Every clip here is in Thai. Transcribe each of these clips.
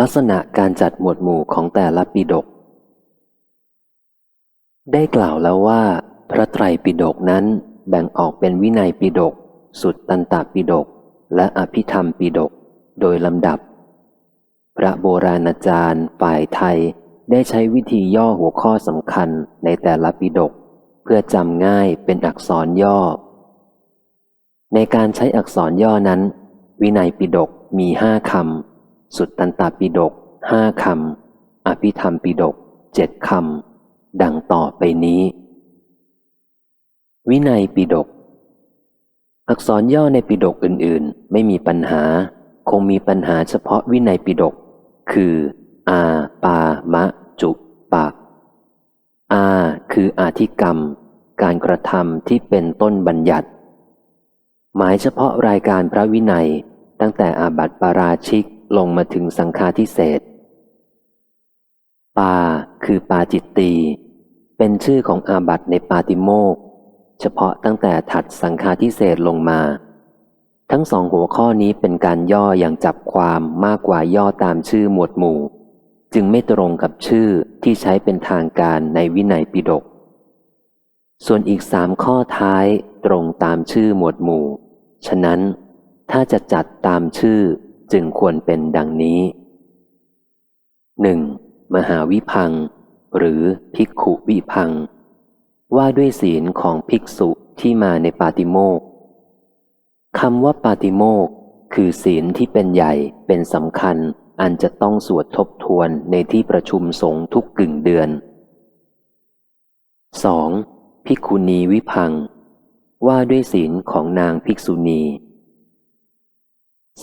ลักษณะการจัดหมวดหมู่ของแต่ละปิดก ได้กล่าวแล้วว่า พระไตรปิฎกนั้นแบ่งออกเป็นวินัยปิฎกสุดตันตปิฎกและอภิธรรมปิฎกโดยลำดับ พระโบราณอาจารย์ฝ่ายไทยได้ใช้วิธีย่อหัวข้อสำคัญในแต่ละปิฎกเพื่อจำง่ายเป็นอักษรย่อ ในการใช้อักษรย่อนั้น วินัยปิฎกมีห้าคำ สุดตันตปิฎกห้าคำ อภิธรรมปิฎกเจ็ดคำ ดังต่อไปนี้ วินัยปิฎกอักษรย่อในปิฎกอื่นๆ ไม่มีปัญหา คงมีปัญหาเฉพาะวินัยปิฎกคือ อา ปา มะ จุ ปะ อา คืออาธิกรรม การกระทำที่เป็นต้นบัญญัติ หมายเฉพาะรายการพระวินัย ตั้งแต่อาบัติปาราชิก ลงมาถึงสังฆาทิเศษปาคือปาจิตตี เป็นชื่อของอาบัตในปาติโมก เฉพาะตั้งแต่ถัดสังฆาทิเศษลงมา ทั้งสองหัวข้อนี้เป็นการย่ออย่างจับความมากกว่าย่อตามชื่อหมวดหมู่ จึงไม่ตรงกับชื่อที่ใช้เป็นทางการในวินัยปิฎกส่วนอีกสามข้อท้ายตรงตามชื่อหมวดหมู่ ฉะนั้นถ้าจะจัดตามชื่อ จึงควรเป็นดังนี้ 1. มหาวิพัง หรือภิกขุวิพัง ว่าด้วยศีลของภิกษุที่มาในปาติโมกคำว่าปาติโมกคือศีลที่เป็นใหญ่เป็นสำคัญอันจะต้องสวดทบทวนในที่ประชุมสงฆ์ทุกกึ่งเดือน 2. ภิกขุณีวิพัง ว่าด้วยศีลของนางภิกษุณี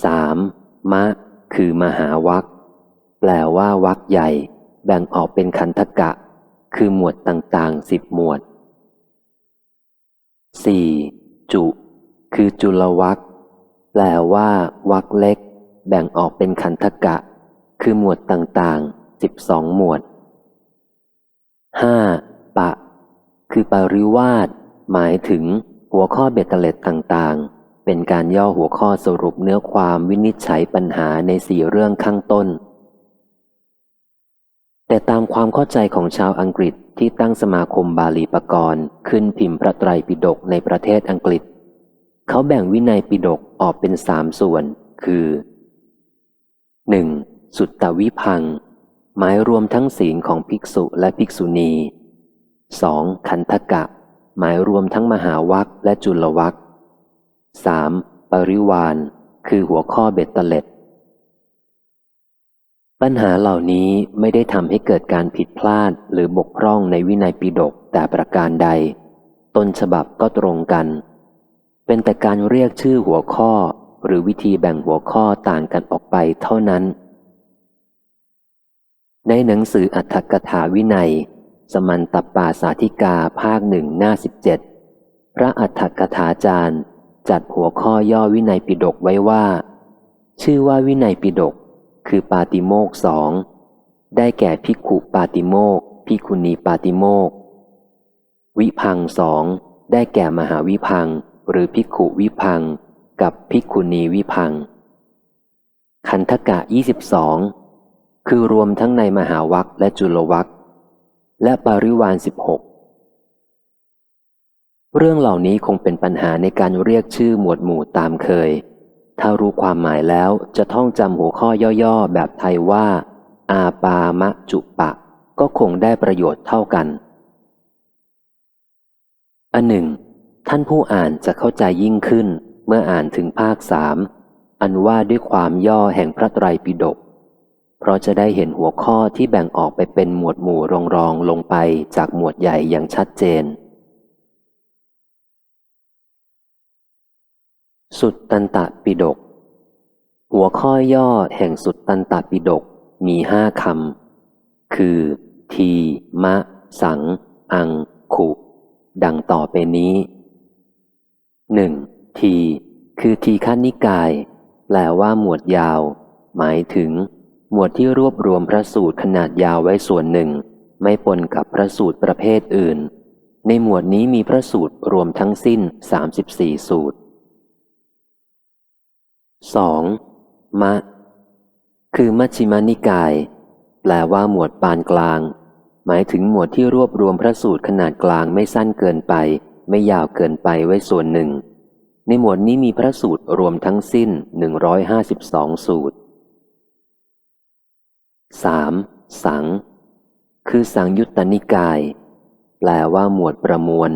3. มะ คือมหาวัคแปลว่าวักใหญ่ แบ่งออกเป็นคันธกะ คือหมวดต่างๆสิบหมวด 4. จุ คือจุลวักแปลว่าวักเล็ก แบ่งออกเป็นคันธกะ คือหมวดต่างๆสิบสองหมวด 5. ปะ คือปริวาสหมายถึงหัวข้อเบตเตเล็ดต่างๆ เป็นการย่อหัวข้อสรุปเนื้อความวินิจฉัยปัญหาในสี่เรื่องข้างต้น แต่ตามความเข้าใจของชาวอังกฤษที่ตั้งสมาคมบาลีปกรณ์ขึ้นพิมพ์พระไตรปิฎกในประเทศอังกฤษ เขาแบ่งวินัยปิฎกออกเป็นสามส่วน คือ 1. สุตตวิพัง หมายรวมทั้งศีลของภิกษุและภิกษุณี 2. ขันธกะ หมายรวมทั้งมหาวัคและจุลวัค 3. ปริวานคือหัวข้อเบ็ดเตล็ด ปัญหาเหล่านี้ไม่ได้ทำให้เกิดการผิดพลาดหรือบกพร่องในวินัยปิฎกแต่ประการใด ต้นฉบับก็ตรงกัน เป็นแต่การเรียกชื่อหัวข้อหรือวิธีแบ่งหัวข้อต่างกันออกไปเท่านั้น ในหนังสืออัตถกถาวินัย สมันตปาสาธิกาภาคหนึ่งหน้าสิบเจ็ดพระอัตถกถาจารย์ จัดหัวข้อย่อวินัยปิฎกไว้ว่า ชื่อว่าวินัยปิฎกคือปาติโมกสองได้แก่พิกุปาติโมกพิคุณีปาติโมกวิพังสองได้แก่มหาวิพังหรือพิกุวิพังกับพิคุณีวิพัง คันธกะยี่สิบสองคือรวมทั้งในมหาวัคและจุลวัคและปริวานสิบหก เรื่องเหล่านี้คงเป็นปัญหาในการเรียกชื่อหมวดหมู่ตามเคย ถ้ารู้ความหมายแล้วจะท่องจำหัวข้อย่อๆ แบบไทยว่า อาปามะจุปะ ก็คงได้ประโยชน์เท่ากัน อันหนึ่ง ท่านผู้อ่านจะเข้าใจยิ่งขึ้น เมื่ออ่านถึงภาคสามอันว่าด้วยความย่อแห่งพระไตรปิฎกเพราะจะได้เห็นหัวข้อที่แบ่งออกไปเป็นหมวดหมู่รองๆลงไปจากหมวดใหญ่อย่างชัดเจน สุดตันตปิฎกหัวข้อย่อแห่งสุดตันตปิฎกมีห้าคำ คือ ที มะ สัง อัง ขุ ดังต่อไปนี้หนึ่งที คือทีฆนิกาย แปลว่าหมวดยาว หมายถึง หมวดที่รวบรวมพระสูตรขนาดยาวไว้ส่วนหนึ่ง ไม่ปนกับพระสูตรประเภทอื่น ในหมวดนี้มีพระสูตรรวมทั้งสิ้น 34 สูตร สองมะ คือมัชฌิมานิกาย แปลว่าหมวดปานกลาง หมายถึงหมวดที่รวบรวมพระสูตรขนาดกลางไม่สั้นเกินไป ไม่ยาวเกินไปไว้ส่วนหนึ่ง ในหมวดนี้มีพระสูตรรวมทั้งสิ้น 152 สูตร 3. สัง คือสังยุตตนิกาย แปลว่าหมวดประมวล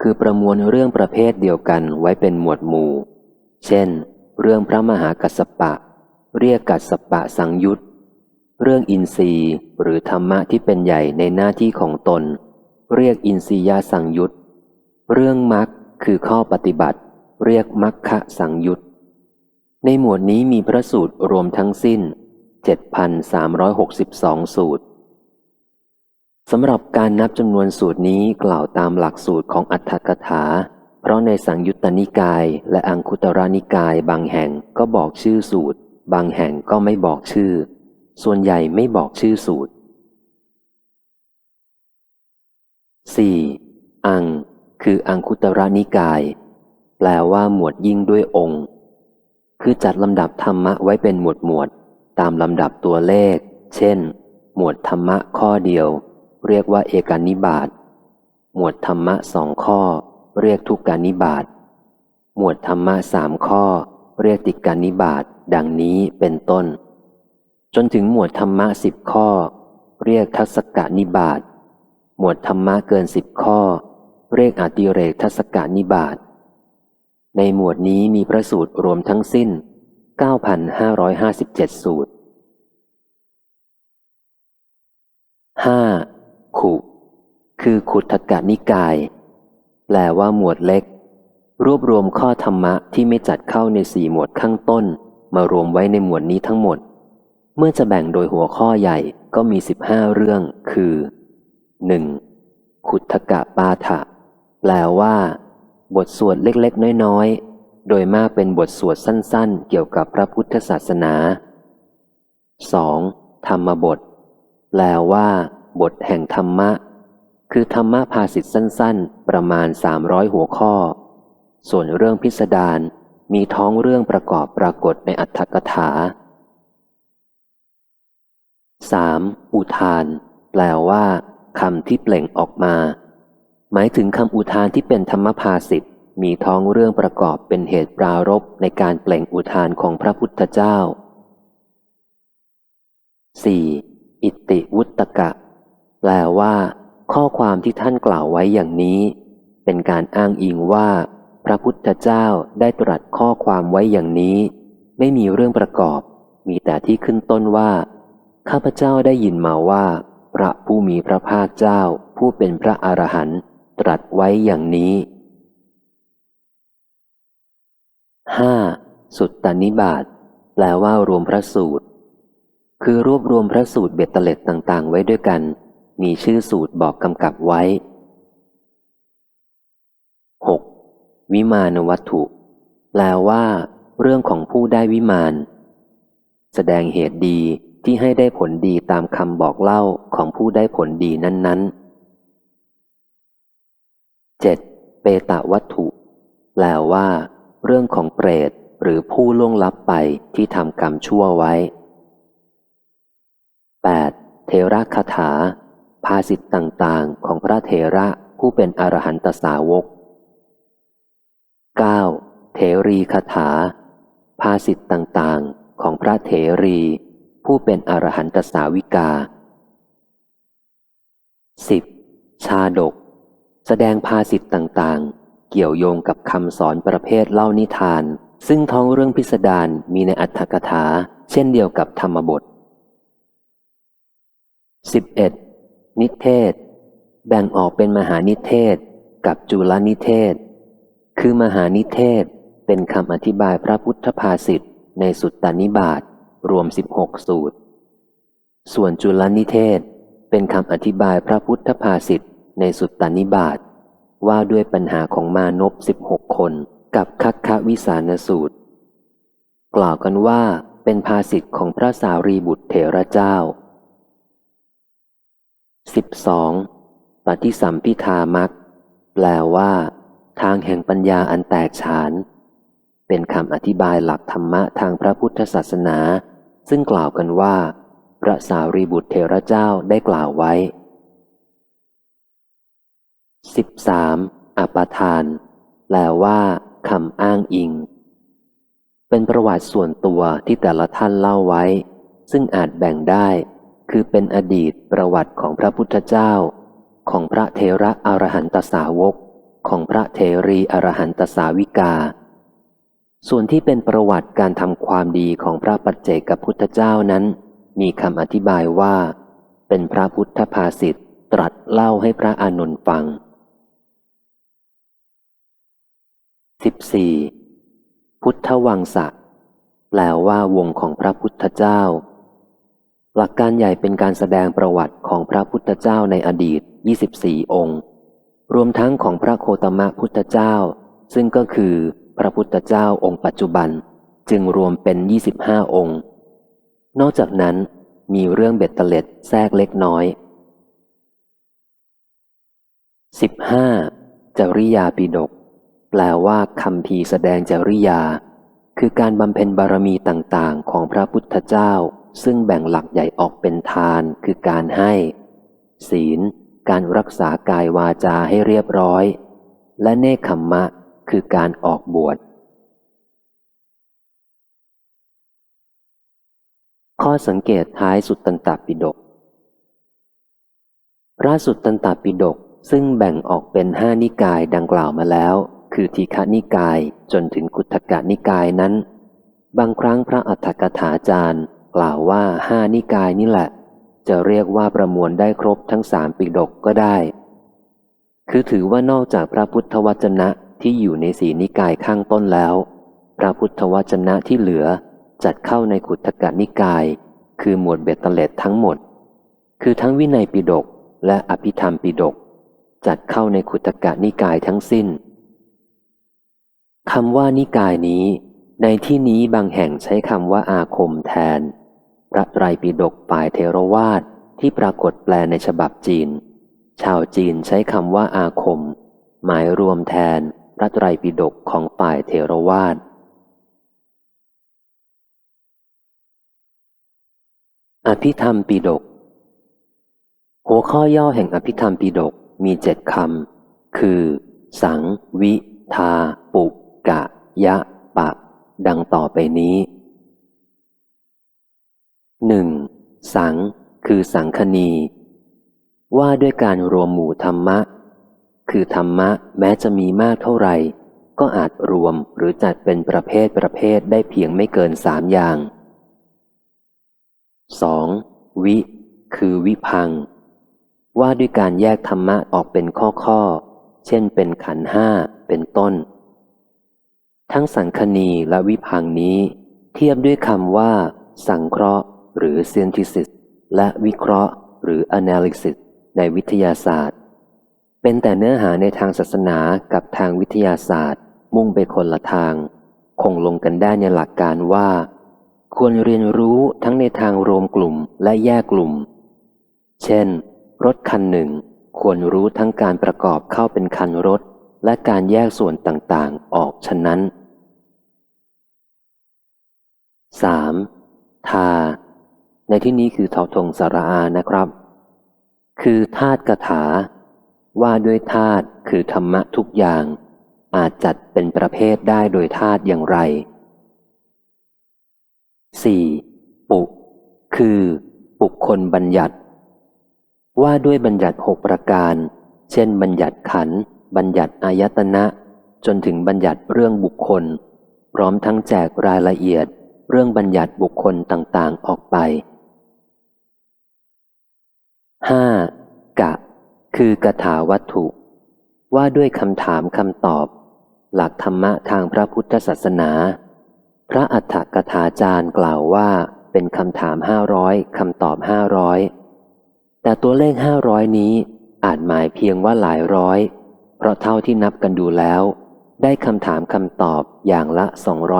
คือประมวลเรื่องประเภทเดียวกันไว้เป็นหมวดหมู่ เช่น เรื่องพระมหากัสสปะ เรียกกัสสปะสังยุตเรื่องอินทรีย์หรือธรรมะที่เป็นใหญ่ในหน้าที่ของตน เรียกอินทรียสังยุตเรื่องมรรคคือข้อปฏิบัติ เรียกมัคคสังยุตในหมวดนี้มีพระสูตรรวมทั้งสิ้น 7,362 สูตรสำหรับการนับจำนวนสูตรนี้กล่าวตามหลักสูตรของอัฏฐกถา เพราะในสังยุตตนิกายและอังคุตรนิกายบางแห่งก็บอกชื่อสูตร บางแห่งก็ไม่บอกชื่อ ส่วนใหญ่ไม่บอกชื่อสูตร 4. อัง คืออังคุตรนิกาย แปลว่าหมวดยิ่งด้วยองค์ คือจัดลำดับธรรมะไว้เป็นหมวดหมวด ตามลำดับตัวเลข เช่น หมวดธรรมะข้อเดียว เรียกว่าเอกานิบาตหมวดธรรมะสองข้อ เรียกทุกการนิบาตหมวดธรรมะสามข้อ เรียกติการนิบาตดังนี้เป็นต้น จนถึงหมวดธรรมะสิบข้อ เรียกทัศกานิบาตหมวดธรรมะเกินสิบข้อ เรียกอติเรกทัศกานิบาตในหมวดนี้มีพระสูตรรวมทั้งสิ้น 9,557 สูตร 5. ขุ คือขุทกนิกาย แปลว่าหมวดเล็ก รวบรวมข้อธรรมะที่ไม่จัดเข้าในสี่หมวดข้างต้น มารวมไว้ในหมวดนี้ทั้งหมด เมื่อจะแบ่งโดยหัวข้อใหญ่ก็มีสิบห้าเรื่อง คือ 1. ขุทกะปาฐะแปลว่า บทสวดเล็กๆ น้อยๆ โดยมากเป็นบทสวดสั้นๆ เกี่ยวกับพระพุทธศาสนา 2. ธรรมบท แปลว่า บทแห่งธรรมะ คือธรรมภาสิทธ์สั้นๆ ประมาณ 300 หัวข้อ ส่วนเรื่องพิสดารมีท้องเรื่องประกอบปรากฏในอัตถกถา 3. อุทาน แปลว่าคำที่เปล่งออกมา หมายถึงคำอุทานที่เป็นธรรมภาสิทธ์มีท้องเรื่องประกอบเป็นเหตุปรารบในการเปล่งอุทานของพระพุทธเจ้า 4. อิติวุตกะ แปลว่า ข้อความที่ท่านกล่าวไว้อย่างนี้ เป็นการอ้างอิงว่า พระพุทธเจ้าได้ตรัสข้อความไว้อย่างนี้ ไม่มีเรื่องประกอบ มีแต่ที่ขึ้นต้นว่า ข้าพเจ้าได้ยินมาว่า พระผู้มีพระภาคเจ้า ผู้เป็นพระอรหันต์ตรัสไว้อย่างนี้ 5. สุตตานิบาตแปลว่ารวมพระสูตร คือรวบรวมพระสูตรเบ็ดเตล็ดต่าง ๆ ไว้ด้วยกัน มีชื่อสูตรบอกกำกับไว้ 6. วิมานวัตถุ แปลว่า เรื่องของผู้ได้วิมาน แสดงเหตุดีที่ให้ได้ผลดีตามคำบอกเล่าของผู้ได้ผลดีนั้นๆ 7. เปตะวัตถุ แปลว่า เรื่องของเปรตหรือผู้ล่วงลับไปที่ทำกรรมชั่วไว้ 8. เทระคาถา ภาสิทธ์ต่างๆ ของพระเทระผู้เป็นอรหันตสาวก 9. เทรีคาถา ภาสิทธ์ต่างๆ ของพระเถรี ผู้เป็นอรหันตสาวิกา 10. ชาดก แสดงภาสิทธ์ต่างๆ เกี่ยวโยงกับคำสอนประเภทเล่านิทาน ซึ่งท้องเรื่องพิสดารมีในอัตถกถา เช่นเดียวกับธรรมบท 11. นิเทศ แบ่งออกเป็นมหานิเทศกับจุลนิเทศ คือมหานิเทศเป็นคำอธิบายพระพุทธภาษิตในสุตตานิบาตรวม 16 สูตร ส่วนจุลนิเทศเป็นคำอธิบายพระพุทธภาษิตในสุตตานิบาตว่าด้วยปัญหาของมานพ16คนกับคัคควิสานสูตร กล่าวกันว่าเป็นภาษิตของพระสารีบุตรเถระเจ้า 12. ปฏิสัมพิธามักแปลว่า ทางแห่งปัญญาอันแตกฉาน เป็นคำอธิบายหลักธรรมะทางพระพุทธศาสนา ซึ่งกล่าวกันว่า พระสารีบุตรเทระเจ้าได้กล่าวไว้ 13. อปทาน แปลว่าคำอ้างอิง เป็นประวัติส่วนตัวที่แต่ละท่านเล่าไว้ ซึ่งอาจแบ่งได้ คือเป็นอดีตประวัติของพระพุทธเจ้า ของพระเทระอรหันตสาวก ของพระเทรีอรหันตสาวิกา ส่วนที่เป็นประวัติการทำความดีของพระปัจเจกพุทธเจ้านั้น มีคำอธิบายว่า เป็นพระพุทธภาษิตตรัสเล่าให้พระอานนท์ฟัง 14. พุทธวังสะแปลว่าวงของพระพุทธเจ้า หลักการใหญ่เป็นการแสดงประวัติของพระพุทธเจ้าในอดีต 24 องค์ รวมทั้งของพระโคตมะพุทธเจ้า ซึ่งก็คือพระพุทธเจ้าองค์ปัจจุบัน จึงรวมเป็น 25 องค์ นอกจากนั้นมีเรื่องเบ็ดเตล็ดแทรกเล็กน้อย 15. จริยาปิดก แปลว่าคำพีแสดงจริยา คือการบำเพ็ญบารมีต่างๆ ของพระพุทธเจ้า ซึ่งแบ่งหลักใหญ่ออกเป็นทานคือการให้ ศีล การรักษากายวาจาให้เรียบร้อย และเนคขมมะ คือการออกบวช ข้อสังเกตท้ายสุดตันตปิฎกพระสุตตันตปิฎกซึ่งแบ่งออกเป็นห้านิกายดังกล่าวมาแล้ว คือทีฆนิกายจนถึงกุทธกนิกายนั้น บางครั้งพระอัฏฐกถาจารย์ กล่าวว่าห้านิกายนี่แหละ จะเรียกว่าประมวลได้ครบทั้งสามปิฎกก็ได้ คือถือว่านอกจากพระพุทธวจนะที่อยู่ในสีนิกายข้างต้นแล้ว พระพุทธวจนะที่เหลือจัดเข้าในขุทกนิกาย คือหมวดเบตเตเลตทั้งหมด คือทั้งวินัยปิฎกและอภิธรรมปิฎกจัดเข้าในขุตกนิกายทั้งสิ้นคำว่านิกายนี้ ในที่นี้บางแห่งใช้คำว่าอาคมแทน พระไตรปิฎกฝ่ายเทรวาสที่ปรากฏแปลในฉบับจีน ชาวจีนใช้คำว่าอาคม หมายรวมแทนพระไตรปิฎกของฝ่ายเทรวาสอภิธรรมปิฎกหัวข้อย่อแห่งอภิธรรมปิฎกมีเจ็ดคำ คือ สัง วิ ทา ปุกะยะ ปะ ดังต่อไปนี้ หนึ่งสัง คือสังคณี ว่าด้วยการรวมหมู่ธรรมะ คือธรรมะแม้จะมีมากเท่าไหร่ ก็อาจรวมหรือจัดเป็นประเภทประเภทได้เพียงไม่เกินสามอย่าง 2. วิ คือวิพัง ว่าด้วยการแยกธรรมะออกเป็นข้อข้อ เช่นเป็นขันห้าเป็นต้น ทั้งสังคณีและวิพังนี้ เทียบด้วยคำว่า สังเคราะห์ หรือ synthesis และวิเคราะห์ หรือ analysis ในวิทยาศาสตร์ เป็นแต่เนื้อหาในทางศาสนากับทางวิทยาศาสตร์ มุ่งไปคนละทาง คงลงกันได้ในหลักการว่า ควรเรียนรู้ทั้งในทางรวมกลุ่มและแยกกลุ่ม เช่น รถคันหนึ่ง ควรรู้ทั้งการประกอบเข้าเป็นคันรถ และการแยกส่วนต่างๆ ออกฉะนั้น 3. ทา ในที่นี้คือเทาทงสาราอานะครับ คือธาตุกถา ว่าด้วยธาตุคือธรรมะทุกอย่าง อาจจัดเป็นประเภทได้โดยธาตุอย่างไร 4. ปุคือปุคคลบัญญัติ ว่าด้วยบัญญัติหกประการ เช่น บัญญัติขัน บัญญัติอายตนะ จนถึงบัญญัติเรื่องบุคคล พร้อมทั้งแจกรายละเอียด เรื่องบัญญัติบุคคลต่างๆออกไป 5. กะ คือกถาวัตถุ ว่าด้วยคำถามคำตอบ หลักธรรมะทางพระพุทธศาสนา พระอัฏฐกถาจารย์กล่าวว่าเป็นคำถามห้าร้อยคำตอบห้าร้อยแต่ตัวเลขห้าร้อยนี้อาจหมายเพียงว่าหลายร้อย เพราะเท่าที่นับกันดูแล้ว ได้คำถามคำตอบอย่างละ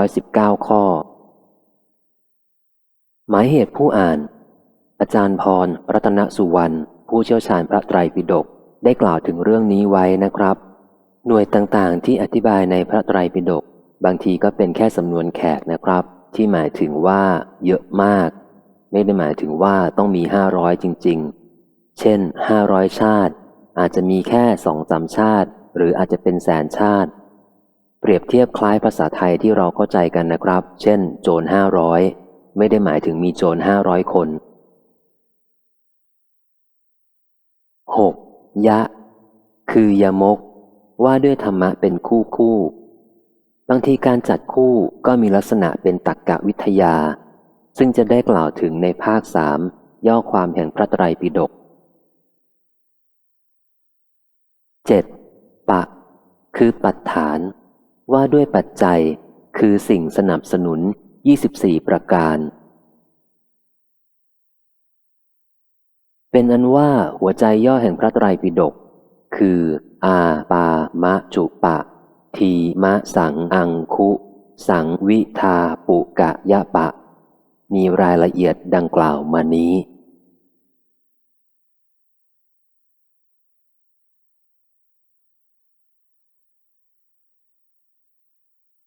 219 ข้อ หมายเหตุผู้อ่าน อาจารย์พร รัตนสุวรรณ ผู้เชี่ยวชาญพระไตรปิฎกได้กล่าวถึงเรื่องนี้ไว้นะครับ หน่วยต่างๆ ที่อธิบายในพระไตรปิฎกบางทีก็เป็นแค่สำนวนแขกนะครับ ที่หมายถึงว่า เยอะมาก ไม่ได้หมายถึงว่าต้องมีห้าร้อยจริง ๆ เช่นห้าร้อยชาติ อาจจะมีแค่สองสามชาติ หรืออาจจะเป็นแสนชาติ เปรียบเทียบคล้ายภาษาไทยที่เราเข้าใจกันนะครับ เช่น โจรห้าร้อยไม่ได้หมายถึงมีโจรห้าร้อยคน 6. ยะ คือยมก ว่าด้วยธรรมะเป็นคู่คู่ บางทีการจัดคู่ก็มีลักษณะเป็นตักกะวิทยา ซึ่งจะได้กล่าวถึงในภาคสามย่อความแห่งพระไตรปิฎก 7. ปะ คือปัจฐาน ว่าด้วยปัจจัย คือสิ่งสนับสนุน 24 ประการ เป็นอันว่าหัวใจย่อแห่งพระไตรปิฎกคือ อาปามะจุปะ ทีมะสังอังคุ สังวิทาปุกะยะปะ มีรายละเอียดดังกล่าวมานี้